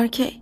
Ben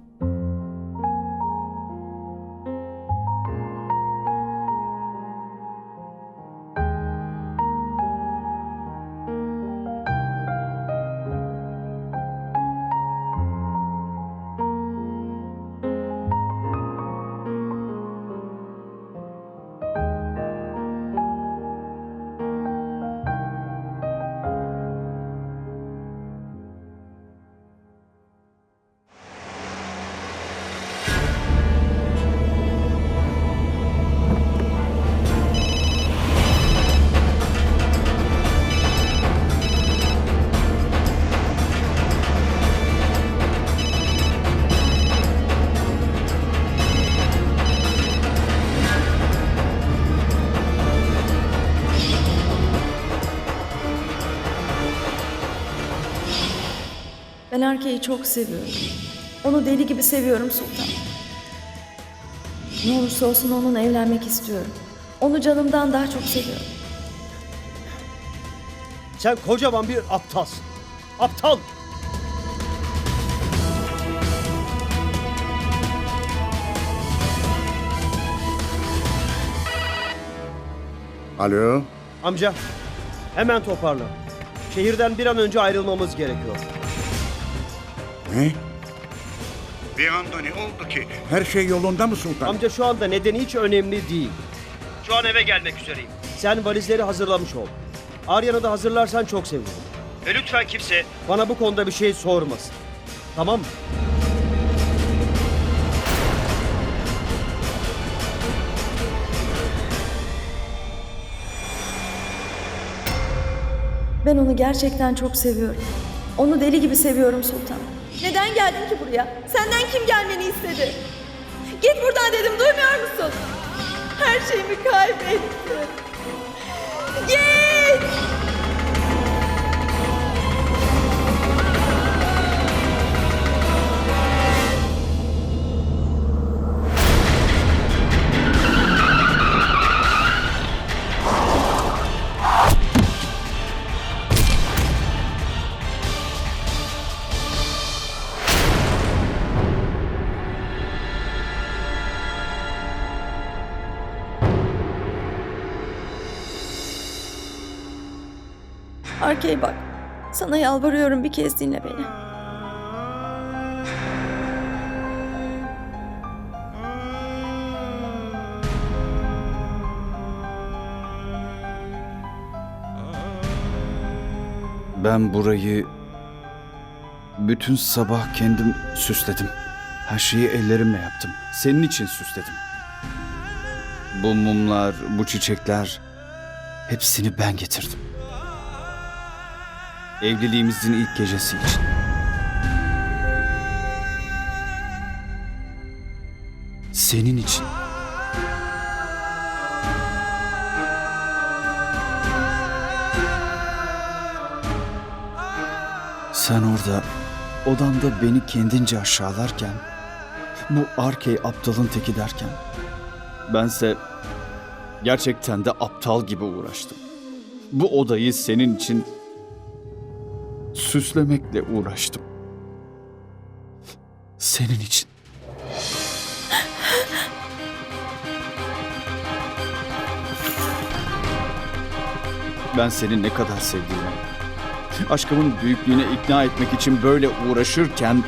Arkey'i çok seviyorum. Onu deli gibi seviyorum Sultan. Ne olursa olsun onunla evlenmek istiyorum. Onu canımdan daha çok seviyorum. Sen kocaman bir aptalsın. Aptal. Alo, Amca hemen toparla. Şehirden bir an önce ayrılmamız gerekiyor. Ne? Bir anda ne oldu ki? Her şey yolunda mı Sultan? Amca şu anda nedeni hiç önemli değil. Şu an eve gelmek üzereyim. Sen valizleri hazırlamış ol. Aryan'ı da hazırlarsan çok sevinirim. Ve lütfen kimse bana bu konuda bir şey sormasın. Tamam mı? Ben onu gerçekten çok seviyorum. Onu deli gibi seviyorum Sultan. Neden geldin ki buraya? Senden kim gelmeni istedi? Git buradan dedim duymuyor musun? Her şeyimi kaybettim. Git! Arkey bak. Sana yalvarıyorum bir kez dinle beni. Ben burayı bütün sabah kendim süsledim. Her şeyi ellerimle yaptım. Senin için süsledim. Bu mumlar, bu çiçekler hepsini ben getirdim. Evliliğimizin ilk gecesi için. Senin için. Sen orada odanda beni kendince aşağılarken, bu Arkey aptalın teki derken, bense gerçekten de aptal gibi uğraştım. Bu odayı senin için süslemekle uğraştım. Senin için. Ben seni ne kadar sevdiğimi, aşkımın büyüklüğüne ikna etmek için böyle uğraşırken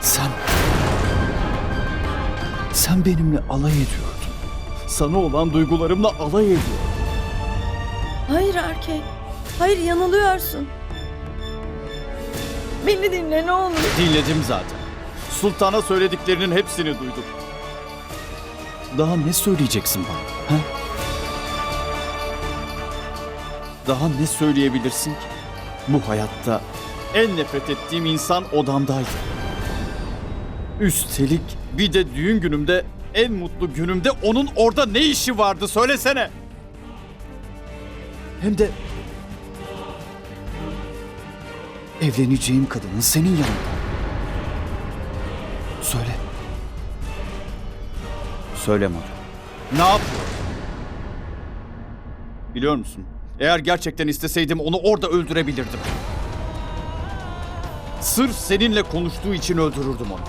sen sen benimle alay ediyordun. Sana olan duygularımla alay ediyordun. Hayır Arkey. Hayır yanılıyorsun. Beni dinle ne olur. Dinledim zaten. Sultana söylediklerinin hepsini duydum. Daha ne söyleyeceksin bana? He? Daha ne söyleyebilirsin ki? Bu hayatta en nefret ettiğim insan odamdaydı. Üstelik bir de düğün günümde en mutlu günümde onun orada ne işi vardı söylesene. Hem de evleneceğim kadının senin yanında. Söyle. Söyle Madu. Ne yapıyor? Biliyor musun? Eğer gerçekten isteseydim onu orada öldürebilirdim. Sırf seninle konuştuğu için öldürürdüm onu.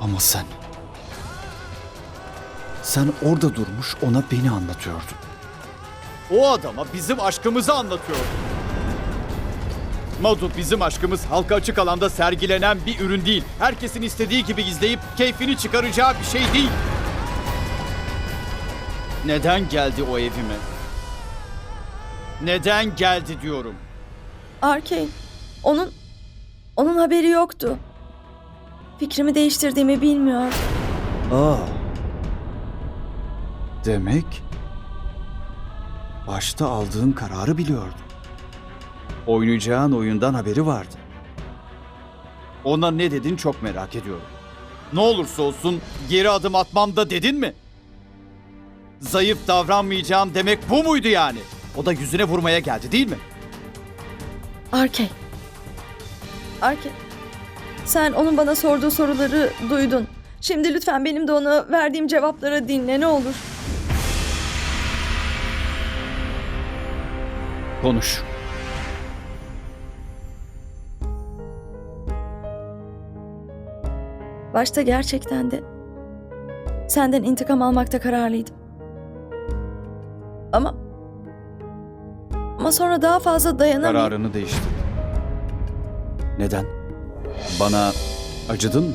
Ama sen... Sen orada durmuş ona beni anlatıyordun. O adama bizim aşkımızı anlatıyordun. Madu bizim aşkımız halka açık alanda sergilenen bir ürün değil. Herkesin istediği gibi izleyip keyfini çıkaracağı bir şey değil. Neden geldi o evime? Neden geldi diyorum. Arkey, onun onun haberi yoktu. Fikrimi değiştirdiğimi bilmiyor. Aa. Demek başta aldığın kararı biliyordu. Oynayacağın oyundan haberi vardı. Ona ne dedin çok merak ediyorum. Ne olursa olsun geri adım atmam da dedin mi? Zayıf davranmayacağım demek bu muydu yani? O da yüzüne vurmaya geldi değil mi? Arkey. Arkey. Sen onun bana sorduğu soruları duydun. Şimdi lütfen benim de ona verdiğim cevapları dinle ne olur. Konuş. Başta gerçekten de senden intikam almakta kararlıydım. Ama ama sonra daha fazla dayanamayıp Kararını değiştirdin. Neden? Bana acıdın mı?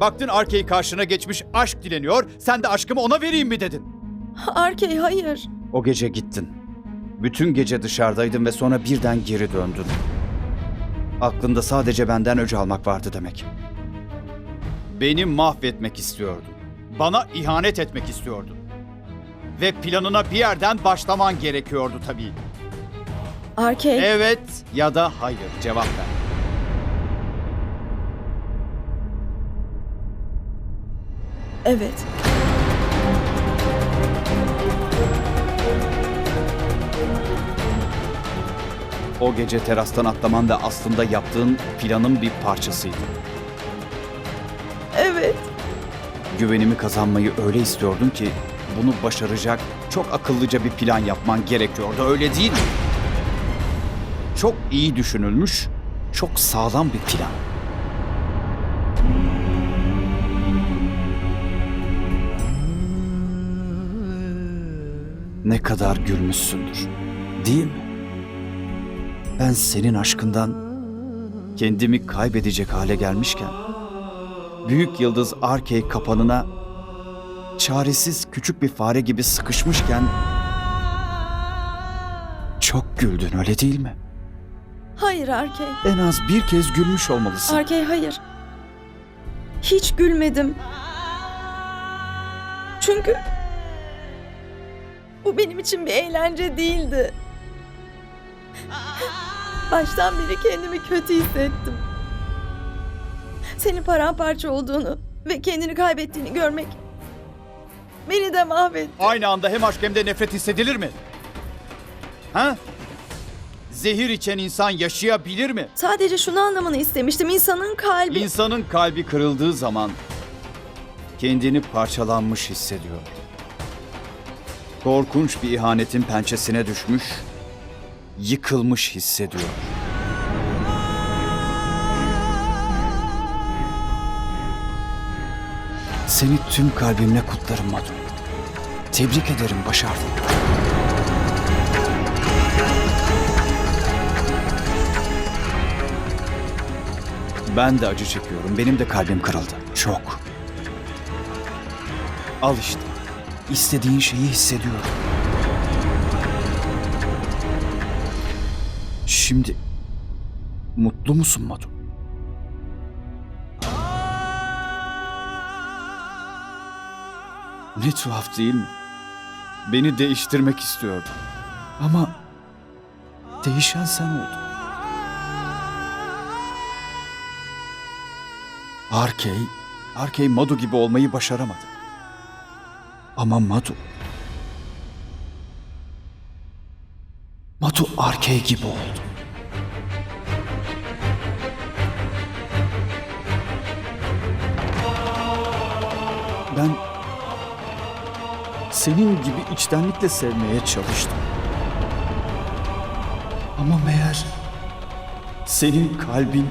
Baktın Arkey karşına geçmiş aşk dileniyor, sen de aşkımı ona vereyim mi dedin? Arkey hayır. O gece gittin. Bütün gece dışarıdaydın ve sonra birden geri döndün. Aklında sadece benden öc almak vardı demek. Beni mahvetmek istiyordun. Bana ihanet etmek istiyordun. Ve planına bir yerden başlaman gerekiyordu tabii. Arkey. Evet ya da hayır cevap ver. Evet. O gece terastan atlaman da aslında yaptığın planın bir parçasıydı. Evet. Güvenimi kazanmayı öyle istiyordun ki bunu başaracak çok akıllıca bir plan yapman gerekiyordu öyle değil mi? Çok iyi düşünülmüş, çok sağlam bir plan. Ne kadar gülmüşsündür. Değil mi? Ben senin aşkından kendimi kaybedecek hale gelmişken büyük yıldız Arkey kapanına çaresiz küçük bir fare gibi sıkışmışken çok güldün öyle değil mi? Hayır Arkey. En az bir kez gülmüş olmalısın. Arkey hayır. Hiç gülmedim. Çünkü bu benim için bir eğlence değildi. Baştan beri kendimi kötü hissettim. Senin paramparça olduğunu ve kendini kaybettiğini görmek beni de mahvetti. Aynı anda hem aşk hem de nefret hissedilir mi? Ha? Zehir içen insan yaşayabilir mi? Sadece şunu anlamanı istemiştim. İnsanın kalbi... İnsanın kalbi kırıldığı zaman kendini parçalanmış hissediyor. Korkunç bir ihanetin pençesine düşmüş, yıkılmış hissediyor. Seni tüm kalbimle kutlarım Madu. Tebrik ederim başardın. Ben de acı çekiyorum. Benim de kalbim kırıldı. Çok. Al işte. İstediğin şeyi hissediyorum. Şimdi mutlu musun Madu? Ne tuhaf değil mi? Beni değiştirmek istiyordu. Ama değişen sen oldun. Arkey, Arkey Madu gibi olmayı başaramadı. Ama Madu... Madu Arkey gibi oldu. Ben senin gibi içtenlikle sevmeye çalıştım. Ama meğer senin kalbin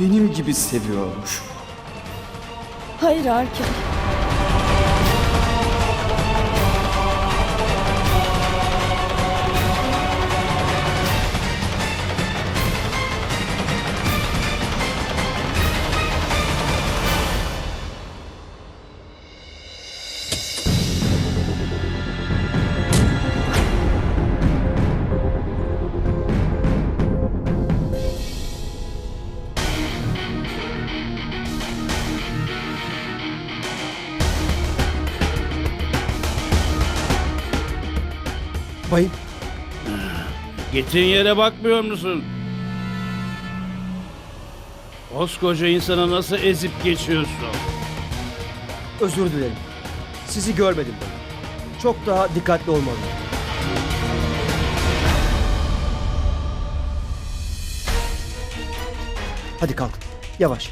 benim gibi seviyormuş. Hayır Arkey. Gittiğin yere bakmıyor musun? Koskoca insana nasıl ezip geçiyorsun? özür dilerim. Sizi görmedim bayım. Çok daha dikkatli olmalıyım. Hadi kalk. Yavaş.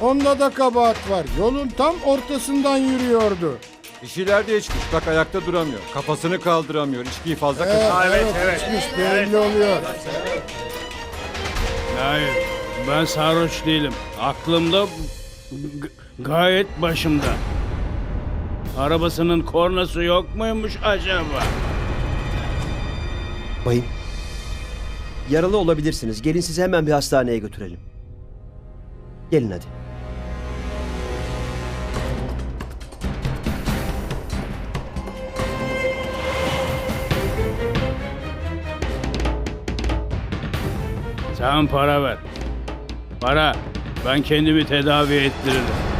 Onda da kabahat var. Yolun tam ortasından yürüyordu. Bir şeyler de içmiş. Bak ayakta duramıyor. Kafasını kaldıramıyor. İçkiyi fazla Evet, kaçırmış. evet, içmiş belli oluyor. Hayır, ben sarhoş değilim. Aklımda gayet başımda. Arabasının kornası yok muymuş acaba? Bayım. Yaralı olabilirsiniz. Gelin sizi hemen bir hastaneye götürelim. Gelin hadi. Sen para ver. Para. Ben kendimi tedavi ettiririm.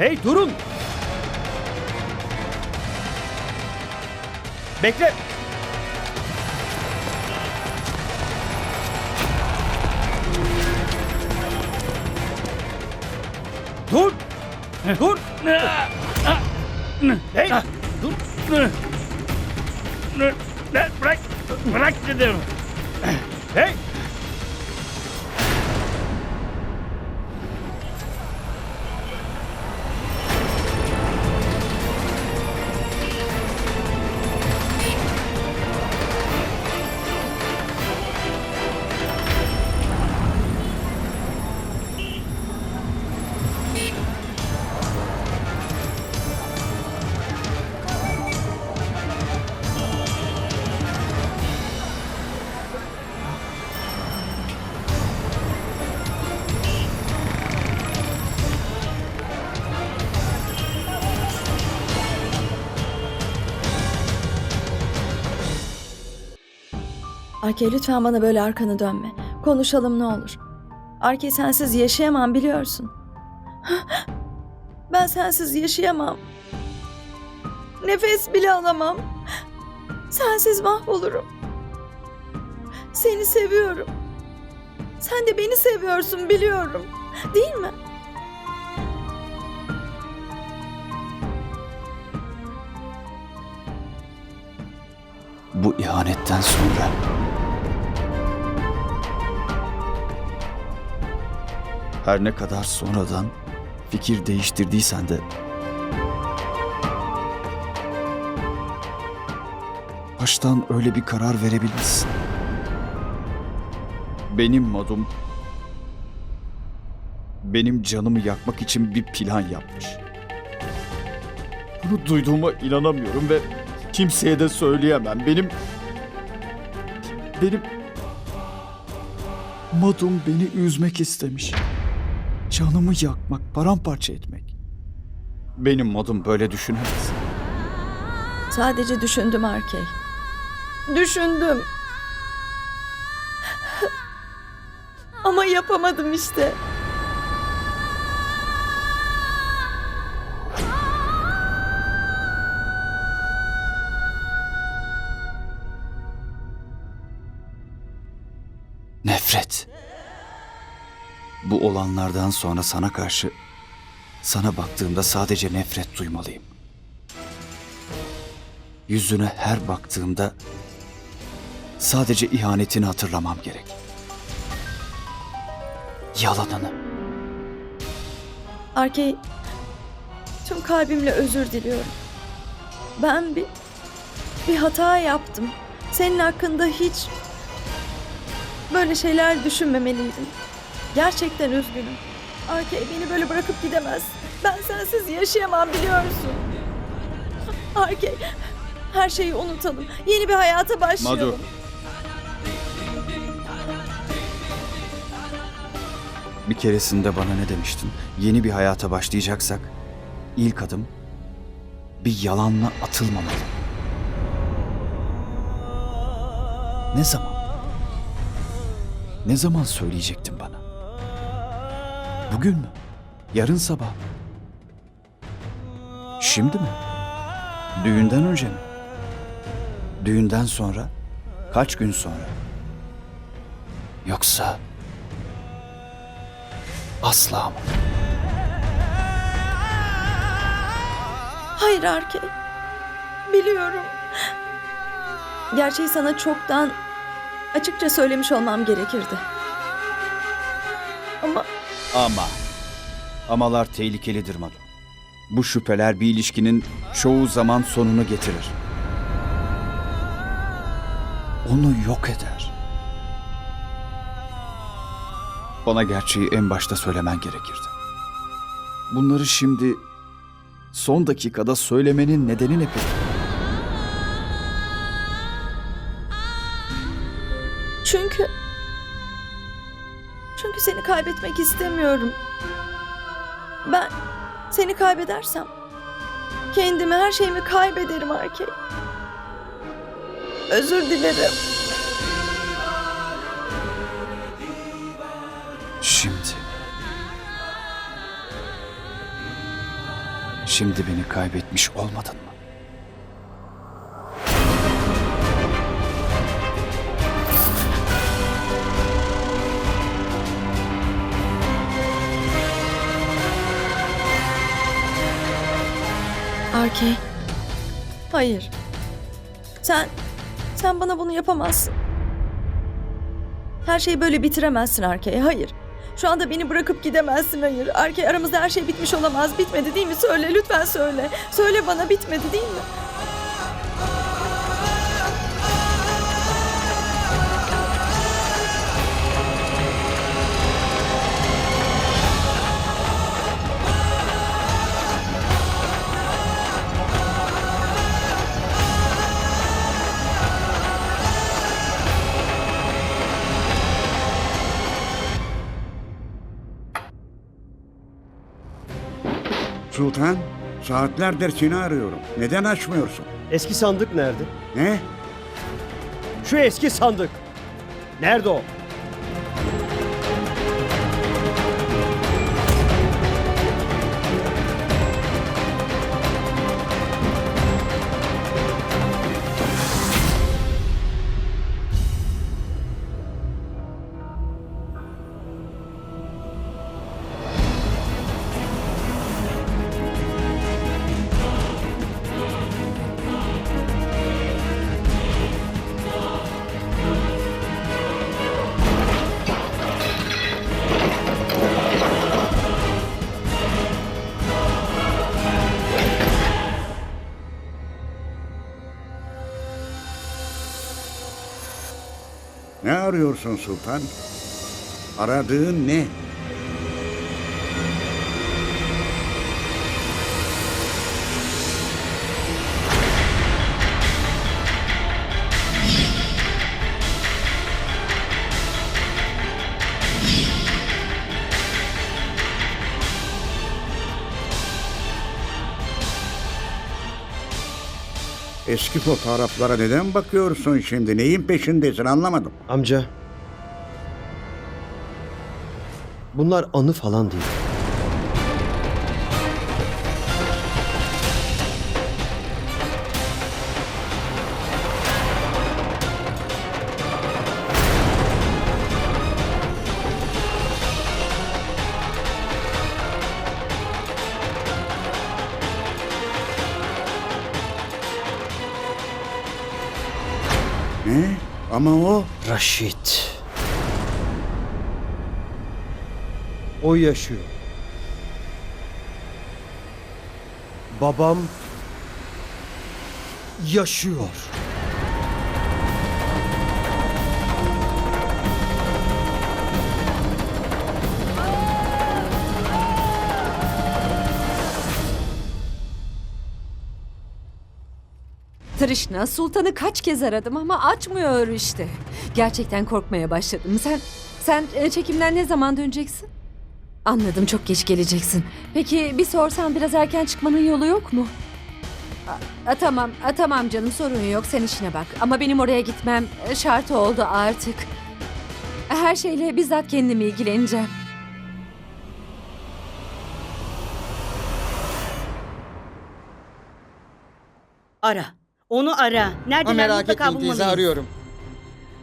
Hey durun. Bekle. Dur. Dur. Arkey lütfen bana böyle arkanı dönme. Konuşalım ne olur. Arkey sensiz yaşayamam biliyorsun. Ben sensiz yaşayamam. Nefes bile alamam. Sensiz mahvolurum. Seni seviyorum. Sen de beni seviyorsun biliyorum. Değil mi? Bu ihanetten sonra her ne kadar sonradan fikir değiştirdiysen de baştan öyle bir karar verebilirsin. Benim madum benim canımı yakmak için bir plan yapmış. Bunu duyduğuma inanamıyorum ve kimseye de söyleyemem. Benim benim Madum beni üzmek istemiş. Canımı yakmak, paramparça etmek. Benim Madum böyle düşünemez. Sadece düşündüm Arkey. Düşündüm. Ama yapamadım işte. Olanlardan sonra sana karşı sana baktığımda sadece nefret duymalıyım. Yüzüne her baktığımda sadece ihanetini hatırlamam gerek. Yalanını. Arkey, tüm kalbimle özür diliyorum. Ben bir bir hata yaptım. Senin hakkında hiç böyle şeyler düşünmemeliydim. Gerçekten üzgünüm. Arkey beni böyle bırakıp gidemez. Ben sensiz yaşayamam biliyorsun. Arkey, her şeyi unutalım. Yeni bir hayata başlayalım. Madu. Bir keresinde bana ne demiştin? Yeni bir hayata başlayacaksak ilk adım bir yalanla atılmamalı. Ne zaman? Ne zaman söyleyecektin bana? Bugün mü? Yarın sabah mı? Şimdi mi? Düğünden önce mi? Düğünden sonra? Kaç gün sonra? Yoksa asla mı? Hayır Arkey. Biliyorum. Gerçeği sana çoktan açıkça söylemiş olmam gerekirdi. Ama Ama. Amalar tehlikelidir Madu. Bu şüpheler bir ilişkinin çoğu zaman sonunu getirir. Onu yok eder. Bana gerçeği en başta söylemen gerekirdi. Bunları şimdi son dakikada söylemenin nedeni ne peki? Kaybetmek istemiyorum. Ben seni kaybedersem kendimi, her şeyimi kaybederim Arkey. Özür dilerim. Şimdi. Şimdi beni kaybetmiş olmadın mı? Arkey. Hayır. Sen, sen bana bunu yapamazsın. Her şeyi böyle bitiremezsin Arkey. Hayır. Şu anda beni bırakıp gidemezsin. Hayır. Arkey aramızda her şey bitmiş olamaz. Bitmedi değil mi? Söyle lütfen söyle. Söyle bana bitmedi değil mi? Sultan, saatlerdir seni arıyorum. Neden açmıyorsun? Eski sandık nerede? Ne? Şu eski sandık. Nerede o? Ne arıyorsun Sultan? Aradığın ne? Eski fotoğraflara neden bakıyorsun şimdi? Neyin peşindesin anlamadım. Amca. Bunlar anı falan değil. Ama o Raşit. O yaşıyor. Babam yaşıyor. Trishna sultanı kaç kez aradım ama açmıyor işte. Gerçekten korkmaya başladım. Sen sen e, çekimden ne zaman döneceksin? Anladım çok geç geleceksin. Peki bir sorsan biraz erken çıkmanın yolu yok mu? A, a, tamam, a, tamam canım sorun yok sen işine bak. Ama benim oraya gitmem e, şart oldu artık. Her şeyle bizzat kendim ilgileneceğim. Ara. Onu ara. Ha, Neredeler merak mutlaka etmeyin teyze bulmalıyız. arıyorum.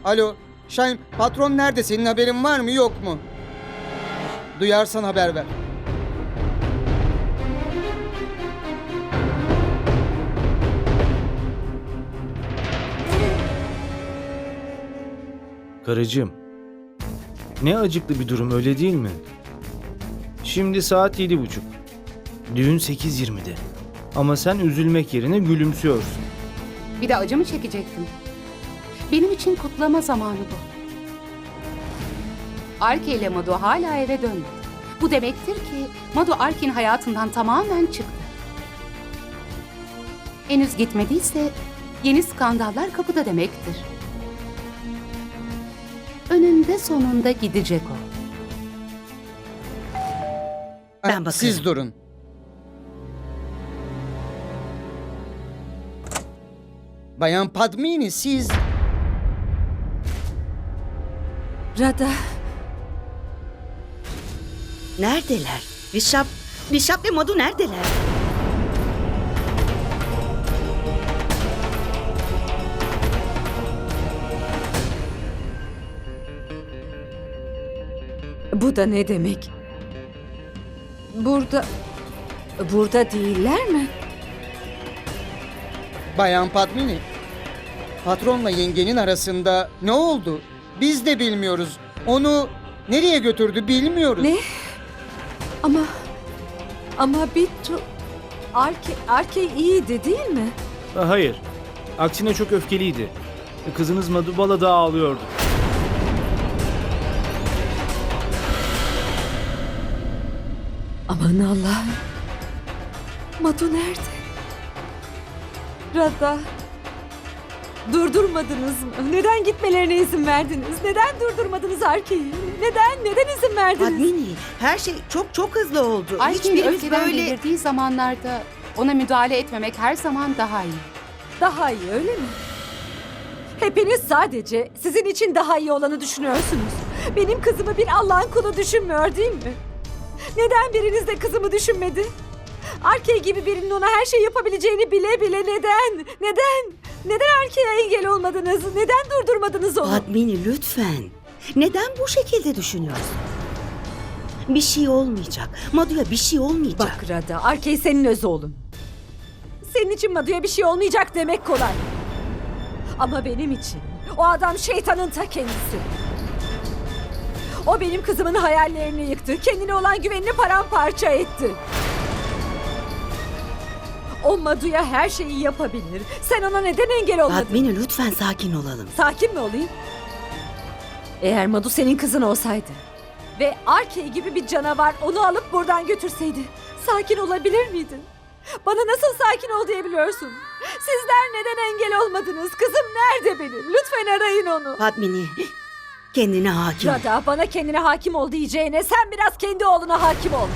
Alo, Şahin patron nerede? Senin haberin var mı yok mu? Duyarsan haber ver. Karıcığım. Ne acıklı bir durum öyle değil mi? Şimdi saat yedi buçuk. Düğün 8.20'de. Ama sen üzülmek yerine gülümsüyorsun. Bir de acı mı çekecektin? Benim için kutlama zamanı bu. Arke ile Madu hala eve dönmedi. Bu demektir ki Madu Arke'nin hayatından tamamen çıktı. Henüz gitmediyse yeni skandallar kapıda demektir. Önünde sonunda gidecek o. Ben bakarım. Siz durun. Bayan Padmini siz... Rada, Neredeler? Rişap, Rişap ve Madu neredeler? bu da ne demek? Burada... Burada değiller mi? Bayan Padmini. Patronla yengenin arasında ne oldu? Biz de bilmiyoruz. Onu nereye götürdü bilmiyoruz. Ne? Ama... Ama Bittu... Arke, Arke iyiydi değil mi? Ha, Hayır. Aksine çok öfkeliydi. Kızınız Madubala da ağlıyordu. Aman Allah'ım. Madu nerede? Rada. Durdurmadınız mı? Neden gitmelerine izin verdiniz? Neden durdurmadınız Arke'yi? Neden? Neden izin verdiniz? Padmini, her şey çok çok hızlı oldu. Arke'nin Hiçbirimiz öfkeden böyle... belirdiği zamanlarda ona müdahale etmemek her zaman daha iyi. Daha iyi öyle mi? Hepiniz sadece sizin için daha iyi olanı düşünüyorsunuz. Benim kızımı bir Allah'ın kulu düşünmüyor değil mi? Neden biriniz de kızımı düşünmedi? Arke gibi birinin ona her şey yapabileceğini bile bile neden? Neden? Neden Arke'ye engel olmadınız? Neden durdurmadınız onu? Padmini lütfen. Neden bu şekilde düşünüyorsun? Bir şey olmayacak. Madu'ya bir şey olmayacak. Bak Rada, Arke senin öz oğlun. Senin için Madu'ya bir şey olmayacak demek kolay. Ama benim için o adam şeytanın ta kendisi. O benim kızımın hayallerini yıktı. Kendine olan güvenini paramparça etti. O Madu'ya her şeyi yapabilir. Sen ona neden engel olmadın? Padmini lütfen sakin olalım. Sakin mi olayım? Eğer Madu senin kızın olsaydı ve Arke gibi bir canavar onu alıp buradan götürseydi sakin olabilir miydin? Bana nasıl sakin ol diyebiliyorsun? Sizler neden engel olmadınız? Kızım nerede benim? Lütfen arayın onu. Padmini, kendine hakim ol. Rada bana kendine hakim ol diyeceğine sen biraz kendi oğluna hakim ol.